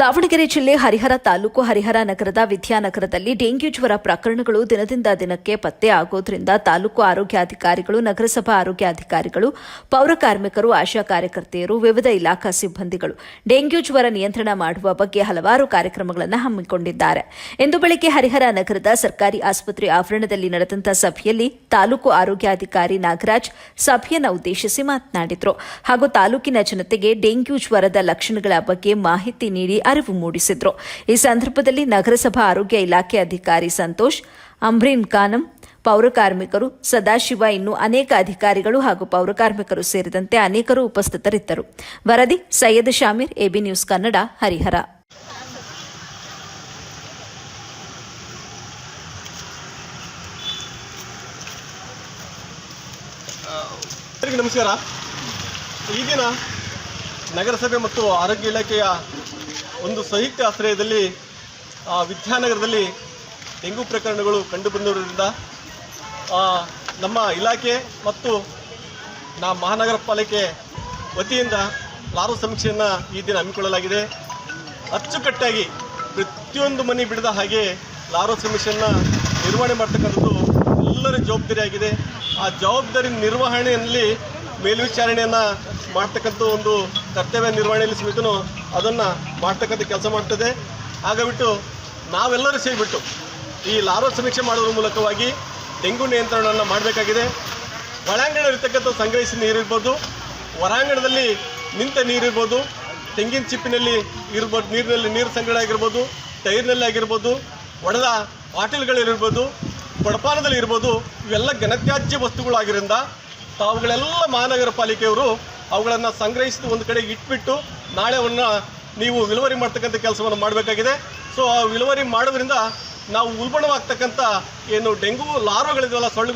ದಾವಣಗೆರೆ ಜಿಲ್ಲೆ ಹರಿಹರ ತಾಲೂಕು ಹರಿಹರ ನಗರದ ವಿದ್ಯಾನಗರದಲ್ಲಿ ಡೆಂಗ್ಯೂ ಜ್ವರ ಪ್ರಕರಣಗಳು ದಿನದಿಂದ ದಿನಕ್ಕೆ ಪತ್ತೆ ಆಗೋದ್ರಿಂದ ತಾಲೂಕು ಆರೋಗ್ಯಾಧಿಕಾರಿಗಳು ನಗರಸಭಾ ಆರೋಗ್ಯಾಧಿಕಾರಿಗಳು ಪೌರ ಕಾರ್ಮಿಕರು, ಆಶಾ ಕಾರ್ಯಕರ್ತೆಯರು, ವಿವಿಧ ಇಲಾಖಾ ಸಿಬ್ಬಂದಿಗಳು ಡೆಂಗ್ಯೂ ಜ್ವರ ನಿಯಂತ್ರಣ ಮಾಡುವ ಬಗ್ಗೆ ಹಲವಾರು ಕಾರ್ಯಕ್ರಮಗಳನ್ನು ಹಮ್ಮಿಕೊಂಡಿದ್ದಾರೆ. ಇಂದು ಬೆಳಗ್ಗೆ ಹರಿಹರ ನಗರದ ಸರ್ಕಾರಿ ಆಸ್ಪತ್ರೆ ಆವರಣದಲ್ಲಿ ನಡೆದಂತ ಸಭೆಯಲ್ಲಿ ತಾಲೂಕು ಆರೋಗ್ಯಾಧಿಕಾರಿ ನಾಗರಾಜ್ ಸಭೆಯನ್ನು ಉದ್ದೇಶಿಸಿ ಮಾತನಾಡಿದರು. ಹಾಗೂ ತಾಲೂಕಿನ ಜನತೆಗೆ ಡೆಂಗ್ಯೂ ಜ್ವರದ ಲಕ್ಷಣಗಳ ಬಗ್ಗೆ ಮಾಹಿತಿ ನೀಡಿ ಅರಿವು ಮೂಡಿಸಿದ್ರು. ಈ ಸಂದರ್ಭದಲ್ಲಿ ನಗರಸಭಾ ಆರೋಗ್ಯ ಇಲಾಖೆ ಅಧಿಕಾರಿ ಸಂತೋಷ್, ಅಂಬ್ರೀನ್ ಖಾನಂ ಪೌರಕಾರ್ಮಿಕರು ಸದಾಶಿವ ಇನ್ನು ಅನೇಕ ಅಧಿಕಾರಿಗಳು ಹಾಗೂ ಪೌರಕಾರ್ಮಿಕರು ಸೇರಿದಂತೆ ಅನೇಕರು ಉಪಸ್ಥಿತರಿದ್ದರು. ವರದಿ ಸೈಯದ್ ಶಾಮೀರ್, ಎಬಿ ನ್ಯೂಸ್ ಕನ್ನಡ, ಹರಿಹರ. ನಮಸ್ಕಾರ. ಈ ದಿನ ನಗರಸಭೆ ಮತ್ತು ಆರೋಗ್ಯ ಇಲಾಖೆಯ ಒಂದು ಸಂಯುಕ್ತ ಆಶ್ರಯದಲ್ಲಿ ವಿದ್ಯಾನಗರದಲ್ಲಿ ಡೆಂಗು ಪ್ರಕರಣಗಳು ಕಂಡುಬಂದಿರುವುದರಿಂದ ಆ, ನಮ್ಮ ಇಲಾಖೆ ಮತ್ತು ನಮ್ಮ ಮಹಾನಗರ ಪಾಲಿಕೆ ವತಿಯಿಂದ ಲಾರು ಸಮೀಕ್ಷೆಯನ್ನು ಈ ದಿನ ಹಮ್ಮಿಕೊಳ್ಳಲಾಗಿದೆ. ಅಚ್ಚುಕಟ್ಟಾಗಿ ಪ್ರತಿಯೊಂದು ಮನೆ ಬಿಡದ ಹಾಗೆ ಲಾರೋ ಸಮೀಕ್ಷೆಯನ್ನು ನಿರ್ವಹಣೆ ಮಾಡ್ತಕ್ಕಂಥದ್ದು ಎಲ್ಲರ ಜವಾಬ್ದಾರಿಯಾಗಿದೆ. ಆ ಜವಾಬ್ದಾರಿ ನಿರ್ವಹಣೆಯಲ್ಲಿ ಮೇಲ್ವಿಚಾರಣೆಯನ್ನು ಮಾಡ್ತಕ್ಕಂಥ ಒಂದು ಕರ್ತವ್ಯ ನಿರ್ವಹಣೆಯಲ್ಲಿ ಸಮೇತನು ಅದನ್ನು ಮಾಡ್ತಕ್ಕಂಥ ಕೆಲಸ ಮಾಡ್ತದೆ. ಹಾಗಾಗಿಬಿಟ್ಟು ನಾವೆಲ್ಲರೂ ಸೇರಿಬಿಟ್ಟು ಈ ಲಾರೋ ಸಮೀಕ್ಷೆ ಮಾಡೋದ್ರ ಮೂಲಕವಾಗಿ ಡೆಂಗು ನಿಯಂತ್ರಣವನ್ನು ಮಾಡಬೇಕಾಗಿದೆ. ಒಳಾಂಗಣ ಇರ್ತಕ್ಕಂಥ ಸಂಗ್ರಹಿಸಿದ ನೀರಿರ್ಬೋದು ಹೊರಾಂಗಣದಲ್ಲಿ ನಿಂತ ನೀರಿರ್ಬೋದು ತೆಂಗಿನ ಚಿಪ್ಪಿನಲ್ಲಿ ಇರ್ಬೋದು, ನೀರಿನಲ್ಲಿ ನೀರು ಸಂಗ್ರಹ ಆಗಿರ್ಬೋದು, ಟೈರ್ನಲ್ಲಿ ಆಗಿರ್ಬೋದು, ಒಡೆದ ಬಾಟಲ್ಗಳಿರ್ಬೋದು, ಕೊಡಪಾನದಲ್ಲಿ ಇರ್ಬೋದು, ಇವೆಲ್ಲ ಘನತ್ಯಾಜ್ಯ ವಸ್ತುಗಳಾಗಿರಿಂದ ತಾವುಗಳೆಲ್ಲ ಮಹಾನಗರ ಪಾಲಿಕೆಯವರು ಅವುಗಳನ್ನು ಸಂಗ್ರಹಿಸಿ ಒಂದು ಕಡೆ ಇಟ್ಬಿಟ್ಟು ನಾಳೆ ಅವನ್ನ ನೀವು ವಿಲುವರಿ ಮಾಡ್ತಕ್ಕಂಥ ಕೆಲಸವನ್ನು ಮಾಡಬೇಕಾಗಿದೆ. ಸೊ ಆ ವಿಲುವರಿ ಮಾಡೋದ್ರಿಂದ ನಾವು ಉಲ್ಬಣವಾಗ್ತಕ್ಕಂಥ ಏನು ಡೆಂಗು ಲಾರ್ವಗಳಿದೆಯಲ್ಲ ಸೊಳ್ಳೆಗಳು